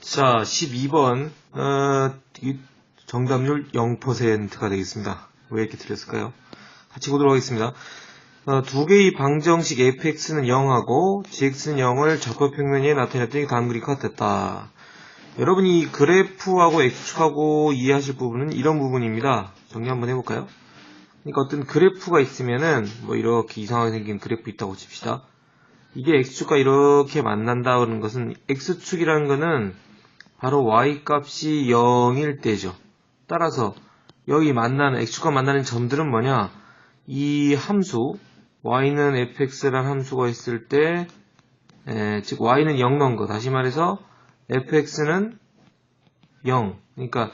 자, 12번, 어, 이 정답률 0%가 되겠습니다. 왜 이렇게 틀렸을까요? 같이 보도록 하겠습니다. 어, 두 개의 방정식 fx는 0하고 gx는 0을 적합평면에 나타냈더니 그림과 같았다. 여러분이 그래프하고 x축하고 이해하실 부분은 이런 부분입니다. 정리 한번 해볼까요? 그러니까 어떤 그래프가 있으면은 뭐 이렇게 이상하게 생긴 그래프 있다고 칩시다. 이게 x축과 이렇게 만난다는 것은 x축이라는 것은 바로 y 값이 0일 때죠. 따라서 여기 만나는 x축과 만나는 점들은 뭐냐? 이 함수 y는 fx라는 함수가 있을 때, 에, 즉 y는 0 넣은 거. 다시 말해서 fx는 0. 그러니까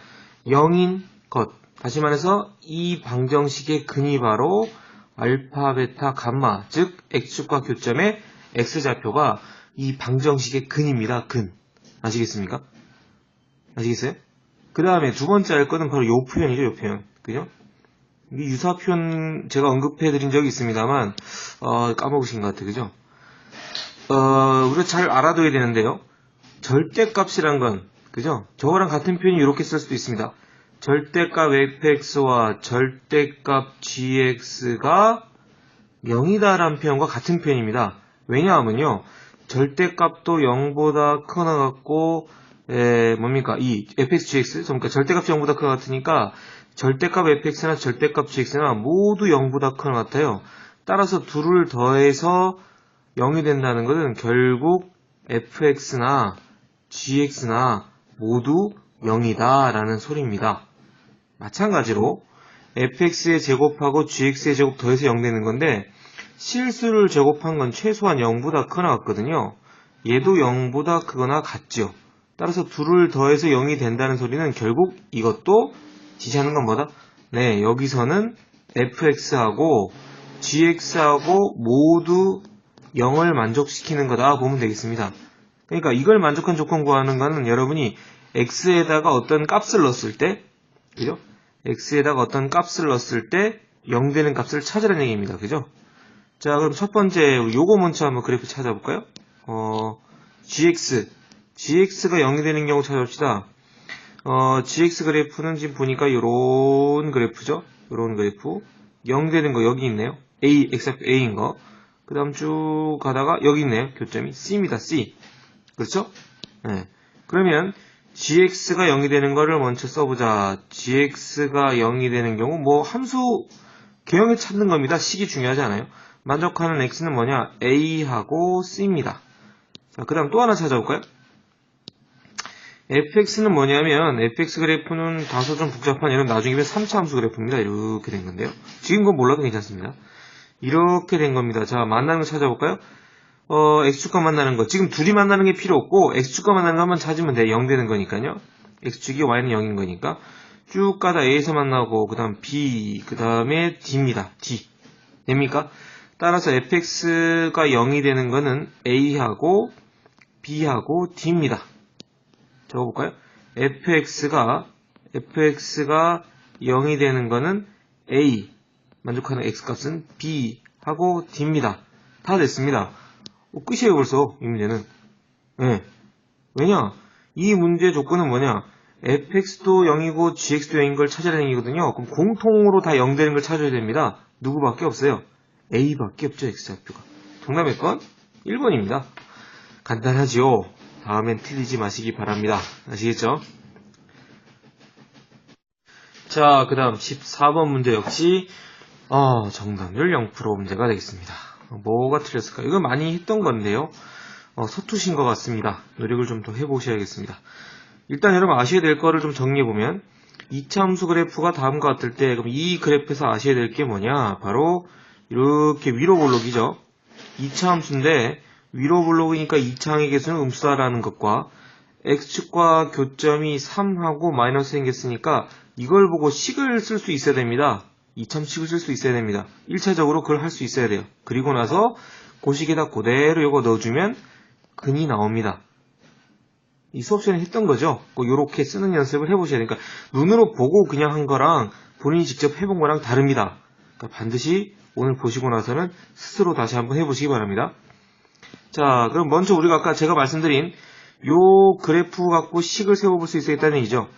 0인 것. 다시 말해서 이 방정식의 근이 바로 알파, 베타, 감마, 즉 x축과 교점의 x좌표가 이 방정식의 근입니다. 근. 아시겠습니까? 아시겠어요? 그 다음에 두 번째 알 거는 바로 요 표현이죠, 요 표현. 그죠? 이 유사 표현 제가 언급해 드린 적이 있습니다만, 어, 까먹으신 것 같아요. 그죠? 어, 우리가 잘 알아둬야 되는데요. 절대값이란 건, 그죠? 저거랑 같은 표현이 이렇게 쓸 수도 있습니다. 절대값 fx와 절대값 gx가 0이다라는 표현과 같은 표현입니다. 왜냐하면요. 절대값도 0보다 크거나 같고 에, 뭡니까? 이 fx, gx, 그러니까 절대값이 0보다 크거나 같으니까 절대값 fx나 절대값 gx나 모두 0보다 크거나 같아요. 따라서 둘을 더해서 0이 된다는 것은 결국 fx나 gx나 모두 0이다 라는 소리입니다. 마찬가지로 fx의 제곱하고 gx의 제곱 더해서 0 되는 건데 실수를 제곱한 건 최소한 0보다 크거나 같거든요. 얘도 0보다 크거나 같죠. 따라서 둘을 더해서 0이 된다는 소리는 결국 이것도 지시하는 건 뭐다? 네, 여기서는 fx하고 gx하고 모두 0을 만족시키는 거다 보면 되겠습니다. 그러니까 이걸 만족한 조건 구하는 거는 여러분이 x에다가 어떤 값을 넣었을 때, 그죠? x에다가 어떤 값을 넣었을 때 0 되는 값을 찾으라는 얘기입니다. 그죠? 자, 그럼 첫 번째 요거 먼저 한번 그래프 찾아볼까요? 어, gx gx가 0이 되는 경우 찾아봅시다. 어, gx 그래프는 지금 보니까 요런 그래프죠? 요런 그래프. 0 되는 거 여기 있네요. a, x좌표 a인 거. 그 다음 쭉 가다가 여기 있네요. 교점이 c입니다. c. 그렇죠? 네. 그러면 gx가 0이 되는 거를 먼저 써보자. gx가 0이 되는 경우 뭐 함수 개형에 찾는 겁니다. 식이 중요하지 않아요. 만족하는 x는 뭐냐? a하고 c입니다. 자, 그 다음 또 하나 찾아볼까요? Fx는 뭐냐면 fx 그래프는 다소 좀 복잡한 이런 나중에 3차 함수 그래프입니다. 이렇게 된 건데요. 지금 건 몰라도 괜찮습니다. 이렇게 된 겁니다. 자, 만나는 거 찾아볼까요? 어, x축과 만나는 거. 지금 둘이 만나는 게 필요 없고 x축과 만나는 거 한번 찾으면 돼. 0 되는 거니까요. x축이 y는 0인 거니까. 쭉 가다 a에서 만나고 그 다음 b, 그 다음에 d입니다. d. 됩니까? 따라서 fx가 0이 되는 거는 a하고 b하고 d입니다. 적어볼까요? fx가 fx가 0이 되는 거는 a 만족하는 x값은 b 하고 d입니다. 다 됐습니다. 어, 끝이에요 벌써 이 문제는. 네. 왜냐? 이 문제 조건은 뭐냐? fx도 0이고 gx도 0인 걸 찾아내는 얘기거든요. 그럼 공통으로 다 0 되는 걸 찾아야 됩니다. 누구밖에 없어요? a밖에 없죠 x좌표가. 정답 몇 건? 1번입니다. 간단하지요? 다음엔 틀리지 마시기 바랍니다. 아시겠죠? 자, 그 다음 14번 문제 역시 어, 정답률 0% 문제가 되겠습니다. 뭐가 틀렸을까요? 이거 많이 했던 건데요. 어, 서투신 것 같습니다. 노력을 좀 더 해보셔야겠습니다. 일단 여러분 아셔야 될 거를 좀 정리해보면 2차 함수 그래프가 다음과 같을 때 그럼 이 그래프에서 아셔야 될 게 뭐냐 바로 이렇게 위로 볼록이죠. 2차 함수인데 위로 블록이니까 2차항의 개수는 음수다라는 것과 x축과 교점이 3하고 마이너스 생겼으니까 이걸 보고 식을 쓸 수 있어야 됩니다. 2참식을 쓸 수 있어야 됩니다. 1차적으로 그걸 할 수 있어야 돼요. 그리고 나서 고식에다 그대로 이거 넣어주면 근이 나옵니다. 이 수업 시간에 했던 거죠. 이렇게 쓰는 연습을 해보셔야 되니까 눈으로 보고 그냥 한 거랑 본인이 직접 해본 거랑 다릅니다. 그러니까 반드시 오늘 보시고 나서는 스스로 다시 한번 해보시기 바랍니다. 자, 그럼 먼저 우리가 아까 제가 말씀드린 요 그래프 갖고 식을 세워볼 수 있겠다는 얘기죠.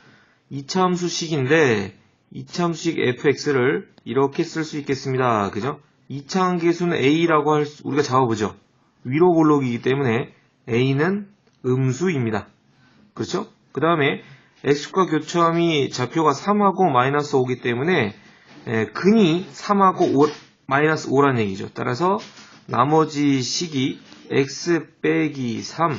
이차함수식인데 이차함수식 fx를 이렇게 쓸 수 있겠습니다. 그죠? 이차함계수는 a라고 할 수, 우리가 잡아보죠. 위로 볼록이기 때문에 a는 음수입니다. 그렇죠? 그 다음에 x과 교점이 좌표가 3하고 마이너스 5기 때문에 에, 근이 3하고 5, 마이너스 5라는 얘기죠. 따라서 나머지 식이 x 빼기 3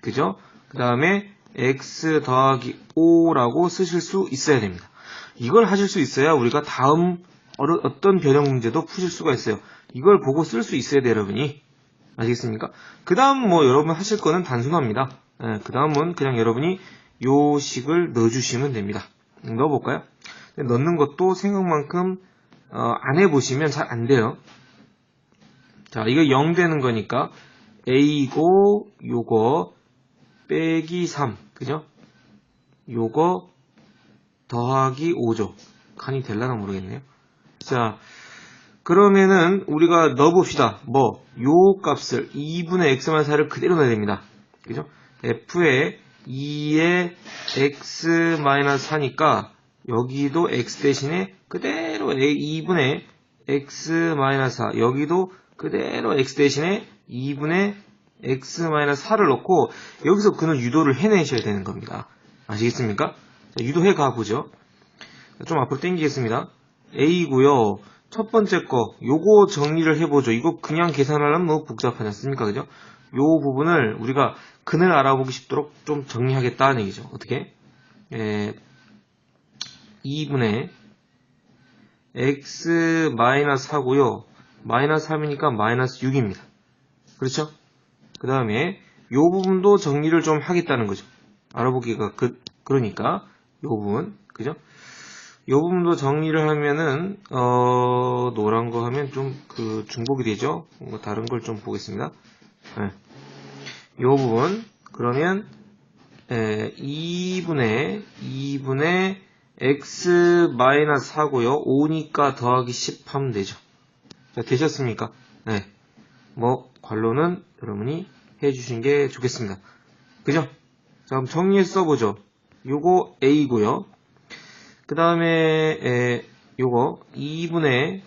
그죠? 그 다음에 x 더하기 5라고 쓰실 수 있어야 됩니다. 이걸 하실 수 있어야 우리가 다음 어떤 변형 문제도 푸실 수가 있어요. 이걸 보고 쓸 수 있어야 돼요, 여러분이. 아시겠습니까? 그 다음 뭐 여러분 하실 거는 단순합니다. 그 다음은 그냥 여러분이 요 식을 넣어주시면 됩니다. 넣어볼까요? 넣는 것도 생각만큼 어, 안 해보시면 잘 안 돼요. 자, 이거 0 되는 거니까 a고 요거 빼기 3, 그죠? 요거 더하기 5죠. 칸이 될라나 모르겠네요. 자, 그러면은 우리가 넣어봅시다. 뭐, 요 값을 2분의 x-4를 그대로 넣어야 됩니다. 그죠? f에 2의 x-4니까 여기도 x 대신에 그대로 2분의 x-4 여기도 그대로 x 대신에 2분의 x-4를 넣고 여기서 그는 유도를 해내셔야 되는 겁니다. 아시겠습니까? 자, 유도해 가보죠. 좀 앞으로 당기겠습니다. A고요. 첫 번째 거 요거 정리를 해보죠. 이거 그냥 계산하려면 너무 복잡하지 않습니까? 그죠? 요 부분을 우리가 근을 알아보기 쉽도록 좀 정리하겠다는 얘기죠. 어떻게? 에, 2분의 x 마이너스 4고요. 마이너스 3이니까 마이너스 6입니다. 그렇죠? 그 다음에 요 부분도 정리를 좀 하겠다는 거죠. 알아보기가 그, 그러니까 요 부분 그죠? 요 부분도 정리를 하면은 어 노란 거 하면 좀 그 중복이 되죠. 뭔가 다른 걸 좀 보겠습니다. 네. 요 부분 그러면 에, 2분의 2분의 x 마이너스 4고요. 5니까 더하기 10 하면 되죠. 자, 되셨습니까? 네. 뭐 관로는 여러분이 해주신 게 좋겠습니다. 그죠? 자, 그럼 정리해서 써보죠. 요거 A고요. 그 다음에 요거 2분의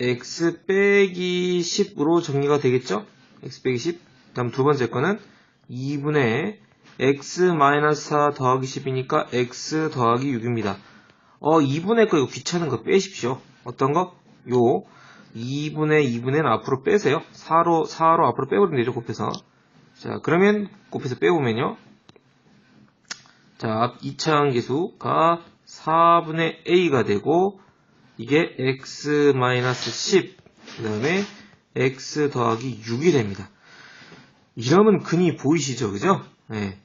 x 빼기 10으로 정리가 되겠죠? x 빼기 10. 다음 두 번째 거는 2분의 x 마이너스 4 더하기 10이니까 x 더하기 6입니다. 어, 2분의 거 이거 귀찮은 거 빼십시오. 어떤 거? 요 2분의 2분의는 앞으로 빼세요. 4로 4로 앞으로 빼버리면 되죠, 곱해서. 자, 그러면 곱해서 빼보면요. 자, 2차항 계수가 4분의 a가 되고 이게 x-10 그 다음에 x 더하기 6이 됩니다. 이러면 근이 보이시죠? 그죠? 네.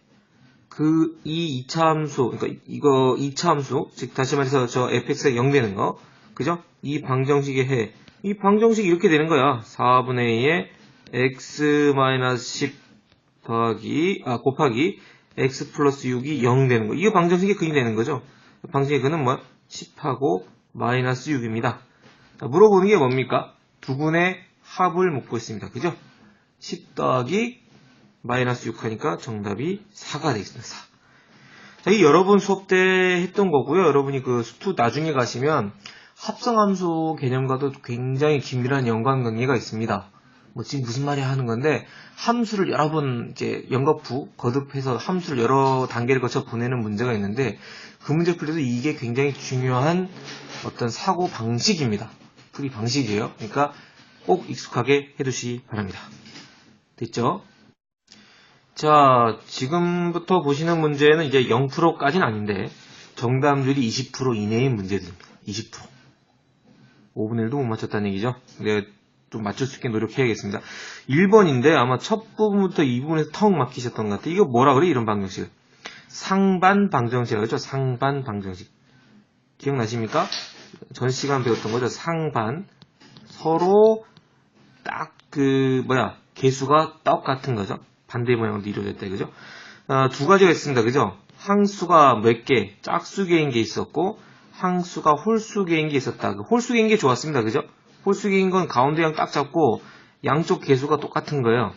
그, 이 2차 함수, 그러니까 이거 2차 함수, 즉, 다시 말해서 저 fx가 0 되는 거, 그죠? 이 방정식의 해, 이 방정식이 이렇게 되는 거야. 4분의 2의 x-10 더하기, 아, 곱하기 x 플러스 6이 0 되는 거. 이거 방정식의 근이 되는 거죠. 방정식의 근은 뭐? 10하고 마이너스 6입니다. 자, 물어보는 게 뭡니까? 두 분의 합을 묻고 있습니다. 그죠? 10 더하기 마이너스 6 하니까 정답이 4가 되겠습니다. 4. 자, 이 여러분 수업 때 했던 거고요. 여러분이 그 수투 나중에 가시면 합성함수 개념과도 굉장히 긴밀한 연관관계가 있습니다. 뭐 지금 무슨 말이 하는 건데 함수를 여러 번 이제 연거푸 거듭해서 함수를 여러 단계를 거쳐 보내는 문제가 있는데 그 문제 풀 때도 이게 굉장히 중요한 어떤 사고 방식입니다. 풀이 방식이에요. 그러니까 꼭 익숙하게 해두시기 바랍니다. 됐죠? 자, 지금부터 보시는 문제는 이제 0%까지는 아닌데 정답률이 20% 이내인 문제들입니다. 20%. 5분의 1도 못 맞췄다는 얘기죠. 내가 좀 맞출 수 있게 노력해야겠습니다. 1번인데 아마 첫 부분부터 이 부분에서 턱 막히셨던 것 같아요. 이거 뭐라 그래? 이런 방정식. 상반 방정식이라고 하죠. 상반 방정식. 기억나십니까? 전 시간 배웠던 거죠. 상반. 서로 딱 그 뭐야 개수가 똑같은 거죠. 반대 모양으로 이루어졌다 그죠? 아, 두 가지가 있습니다. 그죠? 항수가 몇 개, 짝수개인 게 있었고 항수가 홀수개인 게 있었다. 그 홀수개인 게 좋았습니다. 그죠? 홀수개인 건 가운데랑 딱 잡고 양쪽 개수가 똑같은 거예요.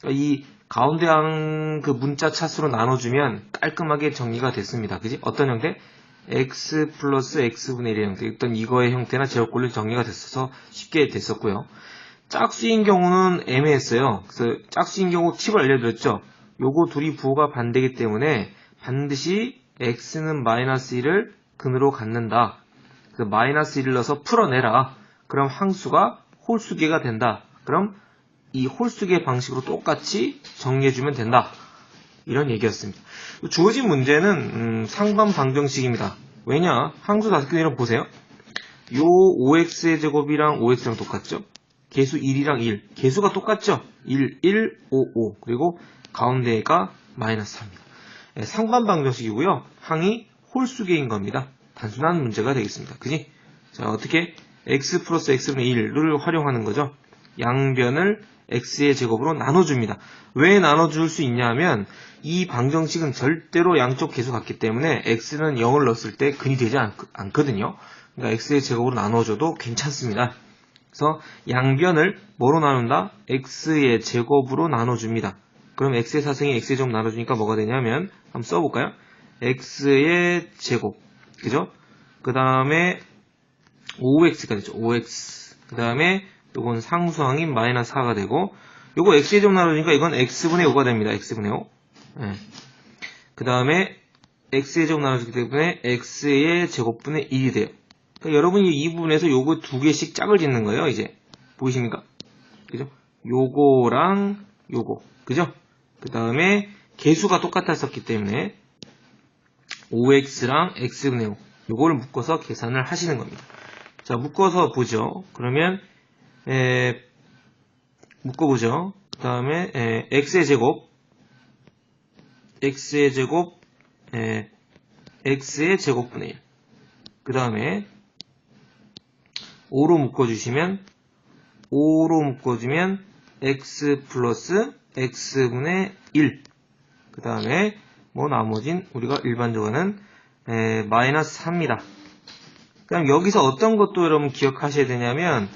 그러니까 이 가운데 항그 문자 차수로 나눠주면 깔끔하게 정리가 됐습니다. 그지? 어떤 형태? x 플러스 x분의 1의 형태. 일단 이거의 형태나 제곱꼴로 정리가 됐어서 쉽게 됐었고요. 짝수인 경우는 애매했어요. 그래서 짝수인 경우 팁을 알려드렸죠. 요거 둘이 부호가 반대이기 때문에 반드시 x는 마이너스 1을 근으로 갖는다. 그 마이너스 1을 넣어서 풀어내라. 그럼 항수가 홀수계가 된다. 그럼 이 홀수계 방식으로 똑같이 정리해주면 된다. 이런 얘기였습니다. 주어진 문제는 음, 상반 방정식입니다. 왜냐? 항수 다섯 개를 보세요. 요 5x의 제곱이랑 5x랑 똑같죠? 개수 1이랑 1. 개수가 똑같죠? 1, 1, 5, 5. 그리고 가운데가 마이너스 3입니다. 상반 방정식이고요. 항이 홀수계인 겁니다. 단순한 문제가 되겠습니다. 그지? 자, 어떻게? x 플러스 x분의 1을 활용하는 거죠. 양변을 x의 제곱으로 나눠줍니다. 왜 나눠줄 수 있냐면 이 방정식은 절대로 양쪽 개수 같기 때문에 x는 0을 넣었을 때 근이 되지 않, 않거든요. 그러니까 x의 제곱으로 나눠줘도 괜찮습니다. 그래서 양변을 뭐로 나눈다? x의 제곱으로 나눠줍니다. 그럼 x의 사승이 x의 제곱 나눠주니까 뭐가 되냐면 한번 써볼까요? X의 제곱 그죠? 그 다음에 5x가 되죠. 5x 그 다음에 요건 상수항인 마이너스 4가 되고 요거 x의 제곱 나눠주니까 이건 x분의 5가 됩니다. x분의 5 네. 그 다음에 x의 제곱 나눠주기 때문에 x의 제곱분의 1이 돼요. 그러니까 여러분이 이 부분에서 요거 두 개씩 짝을 짓는 거예요. 이제 보이십니까? 그죠? 요거랑 요거 그죠? 그 다음에 개수가 똑같았었기 때문에 5x랑 x분의 5 요거를 묶어서 계산을 하시는 겁니다. 자 묶어서 보죠. 그러면 에, 묶어보죠. 그 다음에 x의 제곱 x의 제곱 에, x의 제곱분의 1. 그 다음에 5로 묶어주시면 5로 묶어주면 x 플러스 x분의 1. 그 다음에 뭐 나머진 우리가 일반적으로는 에, 마이너스 4입니다. 그럼 여기서 어떤 것도 여러분 기억하셔야 되냐면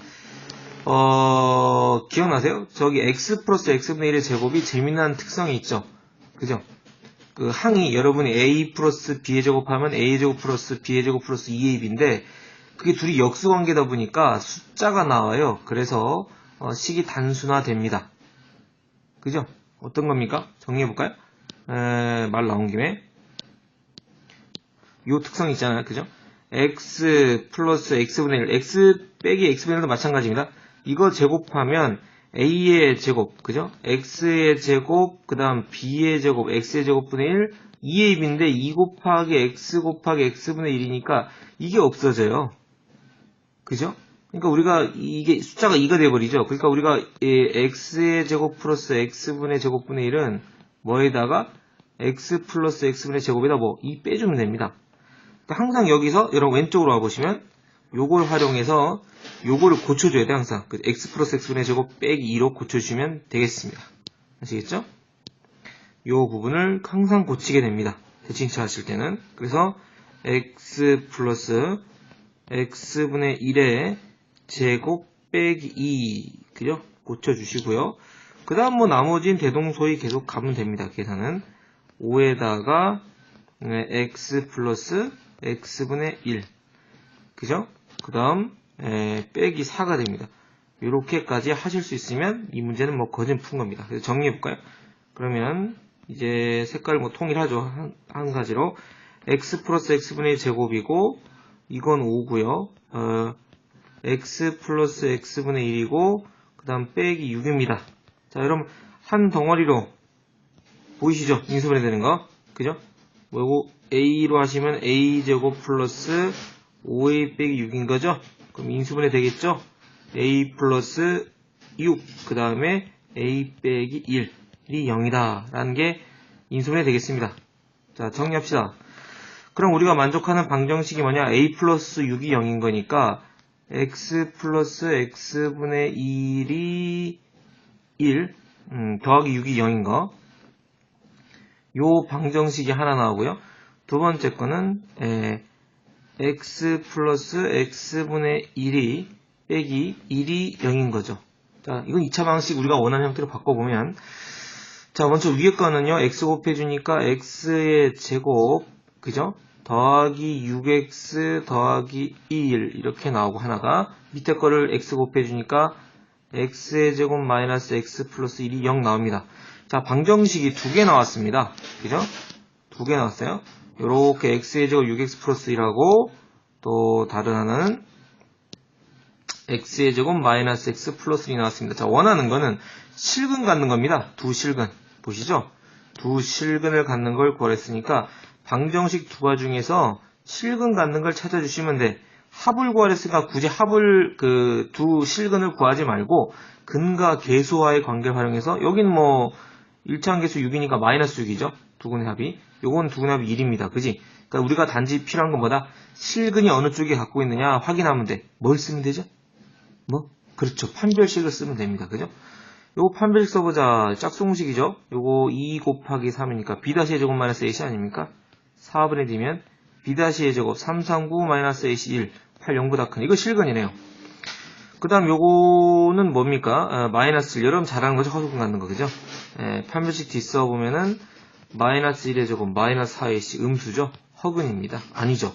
어, 기억나세요? 저기 x 플러스 x분의 1의 제곱이 재미난 특성이 있죠. 그죠? 그 항이 여러분이 a 플러스 b의 제곱하면 a 제곱 플러스 b의 제곱 플러스 2ab인데 그게 둘이 역수 관계다 보니까 숫자가 나와요. 그래서 어, 식이 단순화됩니다. 그죠? 어떤 겁니까? 정리해 볼까요? 에, 말 나온 김에 요 특성 있잖아요. 그죠? x 플러스 x분의 1 x 빼기 x분의 1도 마찬가지입니다. 이거 제곱하면 a의 제곱, 그죠? x의 제곱, 그 다음 b의 제곱, x의 제곱분의 1, 2ab인데 2 곱하기 x 곱하기 x분의 1이니까 이게 없어져요. 그죠? 그러니까 우리가 이게 숫자가 2가 돼버리죠. 그러니까 우리가 x의 제곱 플러스 x분의 제곱분의 1은 뭐에다가 x 플러스 x분의 제곱에다 뭐2 빼주면 됩니다. 그러니까 항상 여기서 여러분 왼쪽으로 와보시면 요걸 활용해서 요거를 고쳐줘야 돼 항상 그 x 플러스 x분의 제곱 빼기 2로 고쳐주시면 되겠습니다 아시겠죠? 요 부분을 항상 고치게 됩니다 대칭차 하실 때는 그래서 x 플러스 x분의 1의 제곱 빼기 2 그죠? 고쳐주시고요 그 다음 뭐 나머진 대동소이 계속 가면 됩니다 계산은 5에다가 x 플러스 x분의 1 그죠? 그 다음 빼기 4가 됩니다. 이렇게까지 하실 수 있으면 이 문제는 뭐 거진 푼 겁니다. 그래서 정리해 볼까요? 그러면 이제 색깔 뭐 통일하죠. 한, 한 가지로 x 플러스 x분의 제곱이고 이건 5고요. 어, x 플러스 x분의 1이고 그 다음 빼기 6입니다. 자 여러분 한 덩어리로 보이시죠? 인수분해 되는 거 그죠? 뭐고 a로 하시면 a제곱 플러스 5a 빼기 6인 거죠? 그럼 인수분해 되겠죠? a 플러스 6, 그 다음에 a 빼기 1이 0이다. 라는 게 인수분해 되겠습니다. 자, 정리합시다. 그럼 우리가 만족하는 방정식이 뭐냐? a 플러스 6이 0인 거니까 x 플러스 x분의 1이 1, 음, 더하기 6이 0인 거. 요 방정식이 하나 나오고요. 두 번째 거는 에, x 플러스 x분의 1이 빼기 1이 0인 거죠. 자, 이건 2차 방식 우리가 원하는 형태로 바꿔보면 자, 먼저 위에 거는요, x 곱해주니까 x의 제곱, 그죠? 더하기 6x 더하기 1 이렇게 나오고 하나가 밑에 거를 x 곱해주니까 x의 제곱 마이너스 x 플러스 1이 0 나옵니다. 자, 방정식이 두 개 나왔습니다. 그죠? 두 개 나왔어요. 요렇게 x의 제곱 6x 플러스 1하고 또 다른 하나는 x의 제곱 마이너스 x 플러스 1이 나왔습니다. 자, 원하는 거는 실근 갖는 겁니다. 두 실근. 보시죠? 두 실근을 갖는 걸 구하랬으니까 방정식 두 가 중에서 실근 갖는 걸 찾아주시면 돼. 합을 구하랬으니까 굳이 합을 그 두 실근을 구하지 말고 근과 계수와의 관계를 활용해서 여긴 뭐 1차항 계수 6이니까 마이너스 6이죠. 두근의 합이. 요건 두근의 합이 1입니다. 그지? 그러니까 우리가 단지 필요한 건 뭐다? 실근이 어느 쪽에 갖고 있느냐 확인하면 돼. 뭘 쓰면 되죠? 뭐? 그렇죠. 판별식을 쓰면 됩니다. 그죠? 요거 판별식 써보자. 짝수공식이죠? 요거 2 곱하기 3이니까 b-의 제곱 마이너스 a이 아닙니까? 4분의 d면 b-의 제곱 339 마이너스 a이 1 8 0보다 큰 이거 실근이네요. 그 다음 요거는 뭡니까? 아, 마이너스 1 여러분 잘하는 거죠? 허수근 갖는 거 그죠? 예, 판별식 뒤 써 보면은 마이너스 1의 제곱 마이너스 4ac 음수죠? 허근입니다. 아니죠.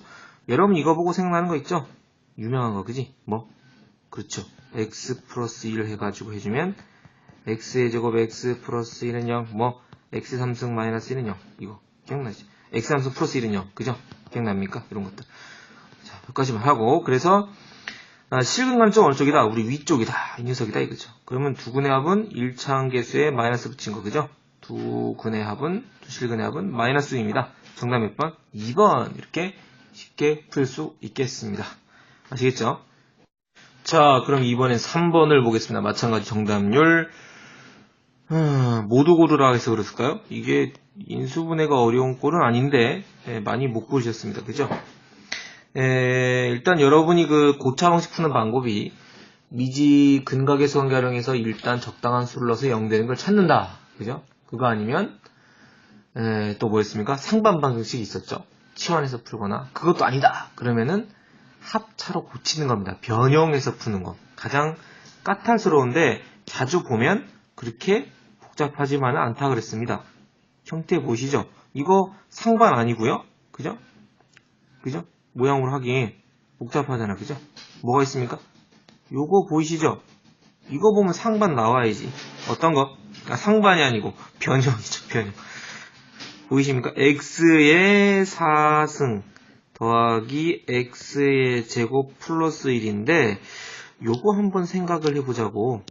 여러분 이거 보고 생각나는 거 있죠? 유명한 거 그지? 뭐? 그렇죠. x 플러스 1 해가지고 해주면 x의 제곱 x 플러스 1은 0, 뭐 x 3승 마이너스 1은 0 이거 기억나지? x 3승 플러스 1은 0 그죠? 기억납니까? 이런 것들 자 여기까지만 하고 그래서 아, 실근관점 어느 쪽이다? 우리 위쪽이다 이 녀석이다 이거죠 그러면 두 근의 합은 1차항 계수에 마이너스 붙인 거 그죠? 두 근의 합은 두 실근의 합은 마이너스 2입니다 정답 몇 번? 2번 이렇게 쉽게 풀 수 있겠습니다 아시겠죠? 자, 그럼 이번엔 3번을 보겠습니다. 마찬가지 정답률. 음, 모두 고르라 해서 그랬을까요? 이게 인수분해가 어려운 꼴은 아닌데 예, 많이 못 고르셨습니다. 그죠? 예, 일단 여러분이 그 고차 방식 푸는 방법이 미지 근각에서 관계 활용해서 일단 적당한 수를 넣어서 0 되는 걸 찾는다. 그죠? 그거 아니면 예, 또 뭐였습니까? 상반 방 정식이 있었죠. 치환해서 풀거나 그것도 아니다. 그러면은 합차로 고치는 겁니다. 변형해서 푸는 거. 가장 까탈스러운데 자주 보면 그렇게 복잡하지만은 않다 그랬습니다. 형태 보시죠. 이거 상반 아니고요. 그죠? 그죠? 모양으로 하긴 복잡하잖아. 그죠? 뭐가 있습니까? 요거 보이시죠? 이거 보면 상반 나와야지. 어떤 거? 아, 상반이 아니고 변형이죠. 변형. 보이십니까? x의 4승 더하기 x의 제곱 플러스 1인데 요거 한번 생각을 해보자고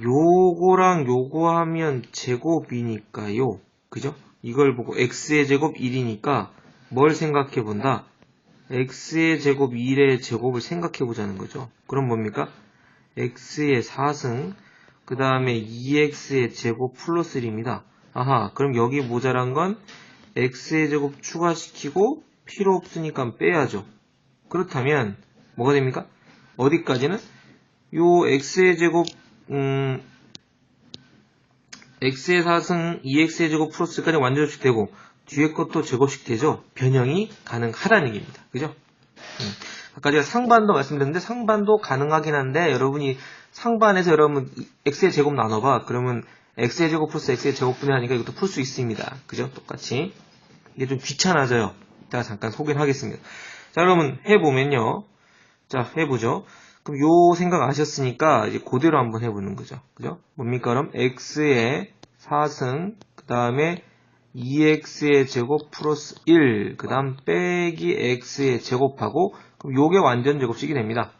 요거랑 요거 하면 제곱이니까요 그죠? 이걸 보고 x의 제곱 1이니까 뭘 생각해 본다? x의 제곱 1의 제곱을 생각해 보자는 거죠 그럼 뭡니까? x의 4승 그 다음에 2x의 제곱 플러스 1입니다 아하 그럼 여기 모자란 건 x의 제곱 추가시키고 필요 없으니까 빼야죠. 그렇다면 뭐가 됩니까? 어디까지는? 요 x의 제곱 음, x의 4승 2x의 제곱 플러스까지 완전 접식 되고 뒤에 것도 제곱식 되죠. 변형이 가능하다는 얘기입니다. 그죠? 음. 아까 제가 상반도 말씀드렸는데 상반도 가능하긴 한데 여러분이 상반에서 여러분 x의 제곱 나눠봐. 그러면 x의 제곱 플러스 x의 제곱분의 하니까 이것도 풀 수 있습니다. 그죠? 똑같이. 이게 좀 귀찮아져요. 이따가 잠깐 소개를 하겠습니다. 자, 여러분 해보면요. 자, 해보죠. 그럼 요 생각 아셨으니까 이제 그대로 한번 해보는 거죠. 그죠? 뭡니까? 그럼 x의 4승, 그 다음에 2x의 제곱 플러스 1, 그 다음 빼기 x의 제곱하고, 그럼 요게 완전 제곱식이 됩니다.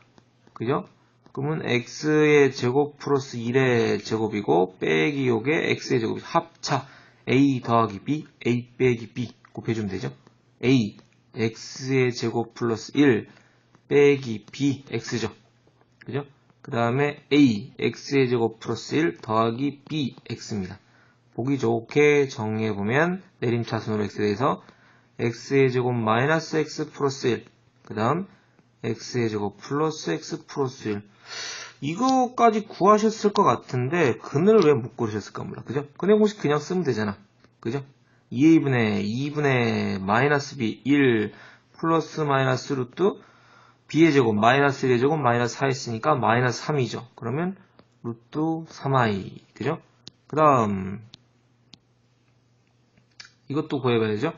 그죠? 그러면 x의 제곱 플러스 1의 제곱이고, 빼기 요게 x의 제곱, 합차, a 더하기 b, a 빼기 b 곱해주면 되죠. a x의 제곱 플러스 1 빼기 b x죠. 그죠? 그 다음에 a x의 제곱 플러스 1 더하기 b x입니다. 보기 좋게 정리해보면 내림차순으로 x에 대해서 x의 제곱 마이너스 x 플러스 1 그 다음 x의 제곱 플러스 x 플러스 1 이거까지 구하셨을 것 같은데 근을 왜못 구하셨을까 몰라 그죠? 근의 공식 그냥 쓰면 되잖아 그죠? 2a분의 2분의 마이너스 b 1 플러스 마이너스 루트 b의 제곱 마이너스 1의 제곱 마이너스 4 있으니까 마이너스 3이죠. 그러면 루트 3i 그죠? 그 다음 이것도 구해봐야죠.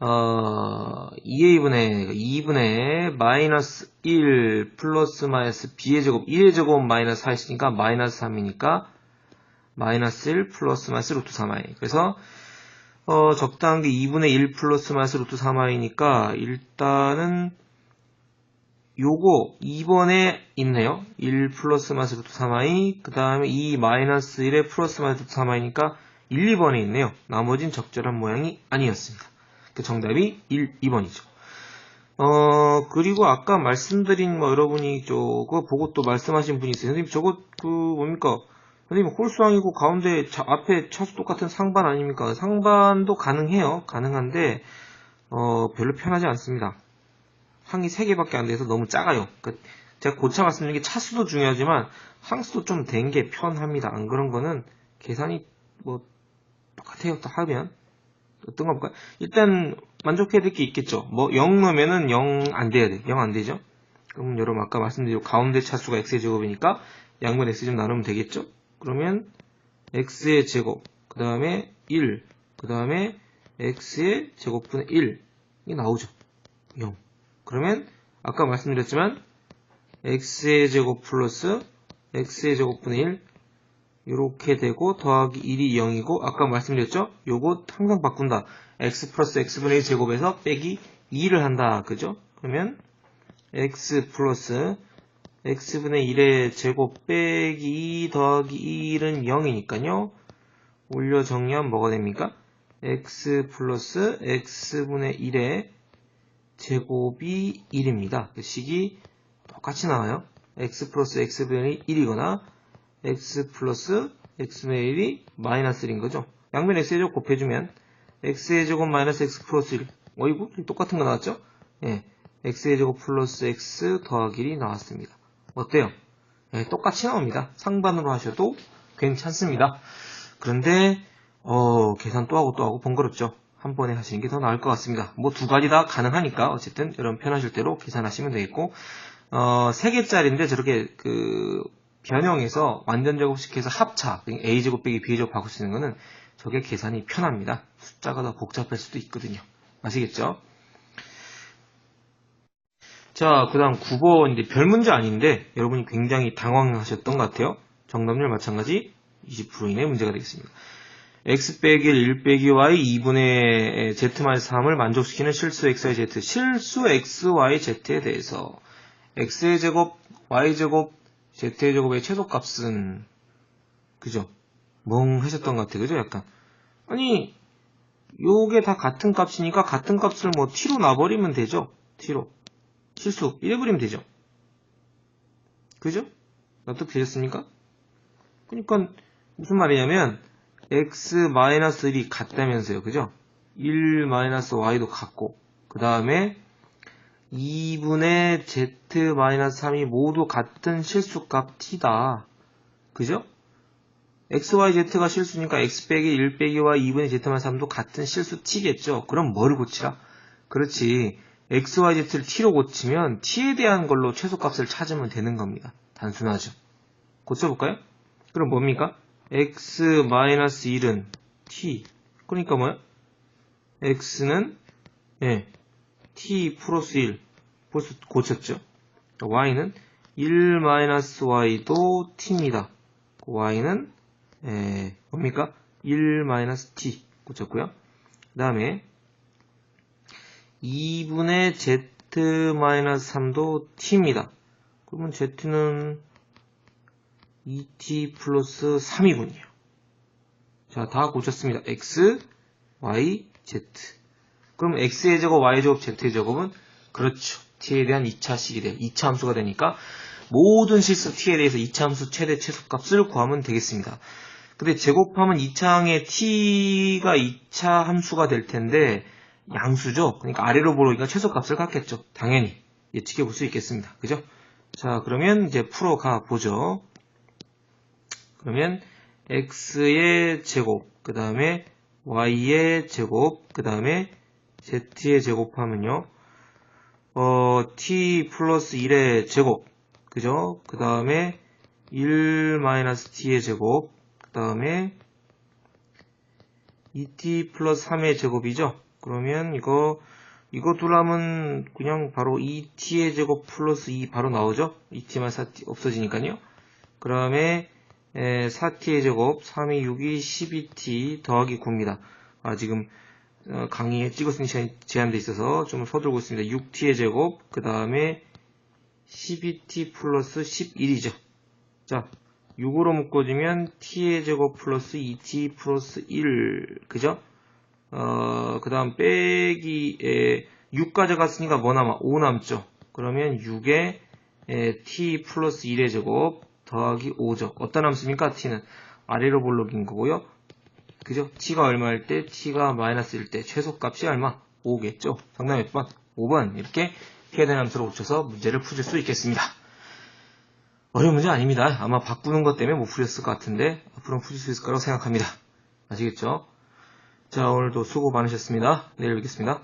어, 2a분의 2분의 마이너스 1 플러스 마이너스 b의 제곱 1의 제곱 마이너스 4 있으니까 마이너스 3이니까 마이너스 1 플러스 마이너스 루트 3i 그래서 어, 적당한 게 2분의 1 플러스 마이너스 루트 3i니까 일단은 요거 2번에 있네요 1 플러스 마이너스 루트 3i 그 다음에 2 마이너스 1에 플러스 마이너스 루트 3i니까 1, 2번에 있네요 나머진 적절한 모양이 아니었습니다 그 정답이 1, 2번이죠. 어, 그리고 아까 말씀드린 뭐 여러분이 저거 보고 또 말씀하신 분이 있어요. 선생님 저거 그 뭡니까? 선생님 홀수항이고 가운데 자, 앞에 차수 똑같은 상반 아닙니까? 상반도 가능해요. 가능한데 어, 별로 편하지 않습니다. 항이 3개밖에 안 돼서 너무 작아요. 그 제가 고차 말씀드린 게 차수도 중요하지만 항수도 좀 된 게 편합니다. 안 그런 거는 계산이 뭐 똑같아요. 또 하면 어떤 거 볼까요? 일단 만족해야 될 게 있겠죠. 뭐 0 넣으면은 0 안 돼야 돼. 0 안 되죠. 그럼 여러분 아까 말씀드린 가운데 차수가 x의 제곱이니까 양변 x 좀 나누면 되겠죠. 그러면 x의 제곱 그 다음에 1, 그 다음에 x의 제곱분의 1이 나오죠. 0. 그러면 아까 말씀드렸지만 x의 제곱 플러스 x의 제곱분의 1 이렇게 되고 더하기 1이 0이고 아까 말씀드렸죠? 요거 항상 바꾼다. x 플러스 x분의 1 제곱에서 빼기 2를 한다. 그죠? 그러면 x 플러스 x분의 1의 제곱 빼기 2 더하기 1은 0이니까요. 올려 정리하면 뭐가 됩니까? x 플러스 x분의 1의 제곱이 1입니다. 그 식이 똑같이 나와요. x 플러스 x분의 1이거나 x 플러스 x분의 1이 마이너스 1인 거죠. 양면 x의 제곱 곱해주면 x의 제곱 마이너스 x 플러스 1 어이구 똑같은 거 나왔죠? 예, x의 제곱 플러스 x 더하기 1이 나왔습니다. 어때요? 예, 똑같이 나옵니다. 상반으로 하셔도 괜찮습니다. 그런데 어, 계산 또 하고 또 하고 번거롭죠. 한 번에 하시는 게 더 나을 것 같습니다. 뭐 두 가지 다 가능하니까 어쨌든 여러분 편하실 대로 계산하시면 되겠고 어, 3개짜리인데 저렇게 그 변형해서 완전 제곱시켜서 합차, a제곱 빼기 b제곱 수 있는 거는 저게 계산이 편합니다. 숫자가 더 복잡할 수도 있거든요. 아시겠죠? 자, 그 다음 9번, 이제 별 문제 아닌데, 여러분이 굉장히 당황하셨던 것 같아요. 정답률 마찬가지 20% 이내 문제가 되겠습니다. X 빼기 1, 1 빼기 y 2분의 z-3을 만족시키는 실수 xy z, 실수 xy z에 대해서 x의 제곱, y 제곱, z의 제곱의 최소값은 그죠? 멍하셨던 것 같아요. 그죠? 약간 아니 요게 다 같은 값이니까 같은 값을 뭐 t로 놔버리면 되죠. t로 실수 이래버리면 되죠. 그죠? 납득 되셨습니까? 그러니까 무슨 말이냐면 x-1이 같다면서요. 그죠? 1-y도 같고 그 다음에 2분의 z-3이 모두 같은 실수값 t다. 그죠? x, y, z가 실수니까 x 빼기 1 빼기 y 2분의 z-3도 같은 실수 t겠죠? 그럼 뭐를 고치라? 그렇지. x, y, z를 t로 고치면 t에 대한 걸로 최소값을 찾으면 되는 겁니다. 단순하죠. 고쳐볼까요? 그럼 뭡니까? X-1은 t. 그러니까 뭐야? x는 예, t 플러스 1 벌써 고쳤죠. y는 1-y도 t입니다. y는 에, 뭡니까? 1-t 고쳤고요. 그 다음에 2분의 z-3도 t입니다. 그러면 z는 2t 플러스 3이군요. 자, 다 고쳤습니다. x, y, z. 그럼 x의 제곱, y의 제곱, z의 제곱은 그렇죠. t에 대한 2차식이 돼요. 2차 함수가 되니까 모든 실수 t에 대해서 2차 함수 최대 최소값을 구하면 되겠습니다. 근데 제곱하면 2차항의 t가 2차 함수가 될 텐데 양수죠. 그러니까 아래로 보러니까 최소값을 갖겠죠. 당연히 예측해 볼 수 있겠습니다. 그죠? 자 그러면 이제 풀어가 보죠. 그러면 x의 제곱, 그 다음에 y의 제곱, 그 다음에 z의 제곱하면요. 어, t 플러스 1의 제곱, 그죠? 그 다음에 1 마이너스 t의 제곱, 그 다음에 2t 플러스 3의 제곱이죠. 그러면 이거 이거 둘 하면 그냥 바로 2t의 제곱 플러스 2 바로 나오죠. 2t만 4t 없어지니까요. 그 다음에 4t의 제곱 3이 6이 12t 더하기 9입니다. 아 지금 어, 강의에 찍었으니 제한돼 있어서 좀 서두르고 있습니다. 6t의 제곱 그 다음에 12t 플러스 11이죠. 자 6으로 묶어주면 t의 제곱 플러스 2t 플러스 1 그죠? 어, 그 다음 빼기에 6 가져갔으니까 뭐 남아? 5 남죠. 그러면 6에 에, t 플러스 1의 제곱 더하기 5죠. 어디다 남습니까? t는 아래로 볼록인 거고요. 그죠? t가 얼마일 때? t가 마이너스일 때 최소값이 얼마? 5겠죠. 정답 몇 번? 5번 이렇게 해당 함수로 붙여서 문제를 풀 수 있겠습니다. 어려운 문제 아닙니다. 아마 바꾸는 것 때문에 못 풀렸을 것 같은데 앞으로는 풀릴 수 있을 거라고 생각합니다. 아시겠죠? 자 오늘도 수고 많으셨습니다. 내일 뵙겠습니다.